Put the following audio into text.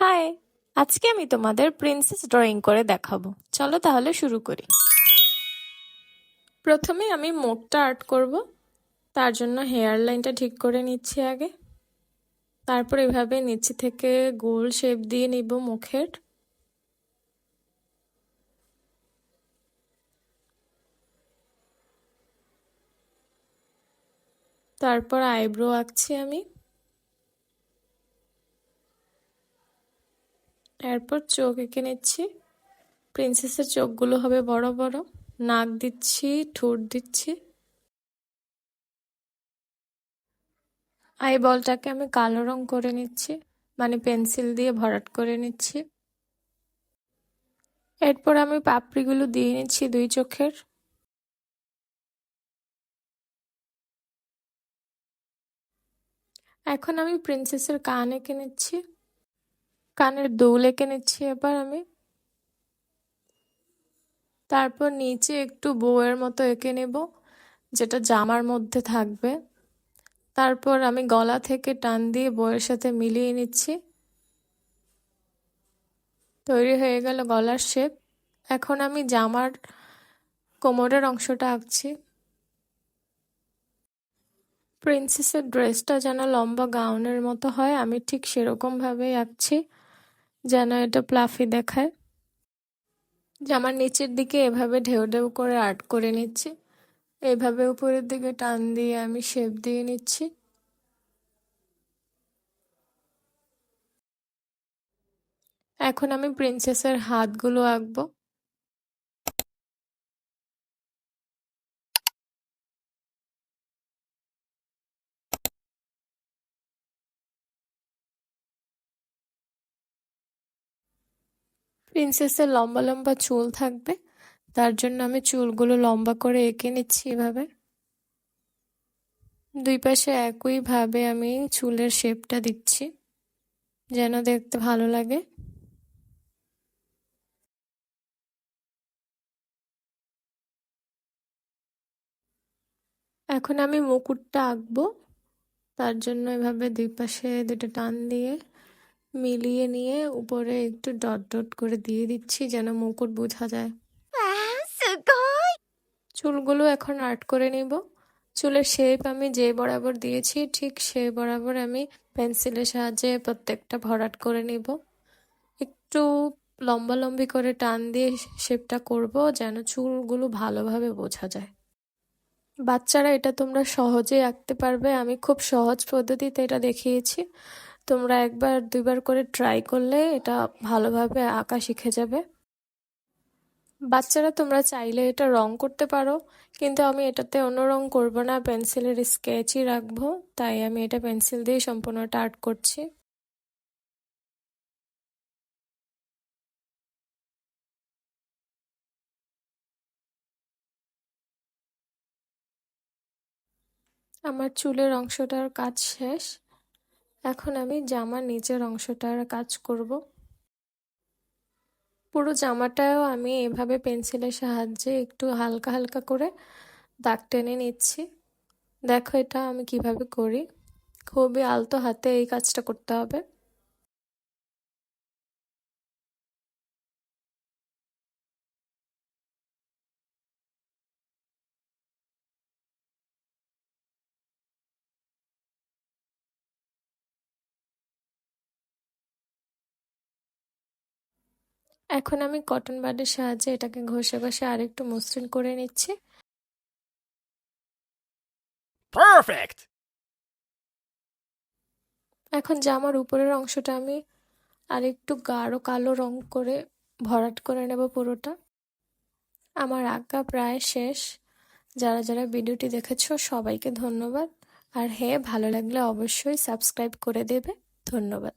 High, আজকে আমি তোমাদের প্রিন্সেস ড্রয়িং করে দেখাবো। চলো তাহলে শুরু করি। প্রথমে আমি মুখটা আর্ট করব। তার জন্য হেয়ার লাইনটা ঠিক করে নিচ্ছি আগে। তারপর এভাবে নিচে থেকে গোল শেপ দিয়ে নিব মুখের। তারপর আইব্রো আঁকছি আমি। এরপর চোখ এঁকে নিচ্ছি। প্রিন্সেসের চোখগুলো হবে বড় বড়। নাক দিচ্ছি, ঠোঁট দিচ্ছি। আই বলটাকে আমি কালো রং করে নিচ্ছি মানে পেন্সিল দিয়ে ভরাট করে নিচ্ছি। এরপর আমি পাপড়িগুলো দিয়ে নিচ্ছি দুই চোখের। এখন আমি প্রিন্সেসের কান এঁকে নিচ্ছি। কানের দৌল এঁকে নিচ্ছি এবার আমি। তারপর নিচে একটু বউয়ের মতো এঁকে নেব, যেটা জামার মধ্যে থাকবে। তারপর আমি গলা থেকে টান দিয়ে বউয়ের সাথে মিলিয়ে নিচ্ছি। তৈরি হয়ে গেল গলার শেপ। এখন আমি জামার কোমরের অংশটা আঁকছি। প্রিন্সেসের ড্রেসটা যেন লম্বা গাউনের মতো হয়, আমি ঠিক সেরকমভাবেই আঁকছি। যেন এটা প্লাফি দেখায়। জামার নিচের দিকে এভাবে ঢেউ ঢেউ করে আর্ট করে নিচ্ছি। এভাবে উপরের দিকে টান দিয়ে আমি শেপ দিয়ে নিচ্ছি। এখন আমি প্রিন্সেসের হাতগুলো আঁকবো। প্রিন্সেসের লম্বা লম্বা চুল থাকবে। তার জন্য আমি চুলগুলো লম্বা করে এঁকে নিচ্ছি এভাবে। দুই পাশে একইভাবে আমি চুলের শেপটা দিচ্ছি, যেন দেখতে ভালো লাগে। এখন আমি মুকুটটা আঁকবো। তার জন্য এভাবে দুই পাশে দুটো টান দিয়ে মিলিয়ে নিয়ে উপরে একটু ডট ডট করে দিয়ে দিচ্ছি যেন মুকুট বোঝা যায়। চুলগুলো এখন আর্ট করে নিব। চুলের শেপ আমি যে বরাবর দিয়েছি ঠিক সে বরাবর আমি পেন্সিলের সাহায্যে প্রত্যেকটা ভরাট করে নিব। একটু লম্বা লম্বি করে টান দিয়ে শেপটা করব যেন চুলগুলো ভালোভাবে বোঝা যায়। বাচ্চারা এটা তোমরা সহজেই আঁকতে পারবে। আমি খুব সহজ পদ্ধতিতে এটা দেখিয়েছি। তোমরা একবার, দুইবার করে ট্রাই করলে এটা ভালোভাবে আঁকা শিখে যাবে। বাচ্চারা তোমরা চাইলে এটা রং করতে পারো, কিন্তু আমি এটাতে অন্য রং করব না, পেন্সিলের স্কেচই রাখব, তাই আমি এটা পেন্সিল দিয়ে সম্পূর্ণটা আর্ট করছি। আমার চুলের অংশটার কাজ শেষ। এখন আমি জামার নিচের অংশটার কাজ করব। পুরো জামাটাও আমি এভাবে পেন্সিলের সাহায্যে একটু হালকা হালকা করে দাগ টেনে নিচ্ছি। দেখো এটা আমি কীভাবে করি। খুবই আলতো হাতে এই কাজটা করতে হবে। এখন আমি কটন বাডের সাহায্যে এটাকে ঘষে ঘষে আরেকটু মসৃণ করে নিচ্ছি। Perfect! এখন জামার উপরের অংশটা আমি আরেকটু গাঢ় কালো রং করে ভরাট করে নেব পুরোটা। আমার আঁকা প্রায় শেষ। যারা যারা ভিডিওটি দেখেছ সবাইকে ধন্যবাদ। আর হ্যাঁ ভালো লাগলে অবশ্যই সাবস্ক্রাইব করে দেবে। ধন্যবাদ।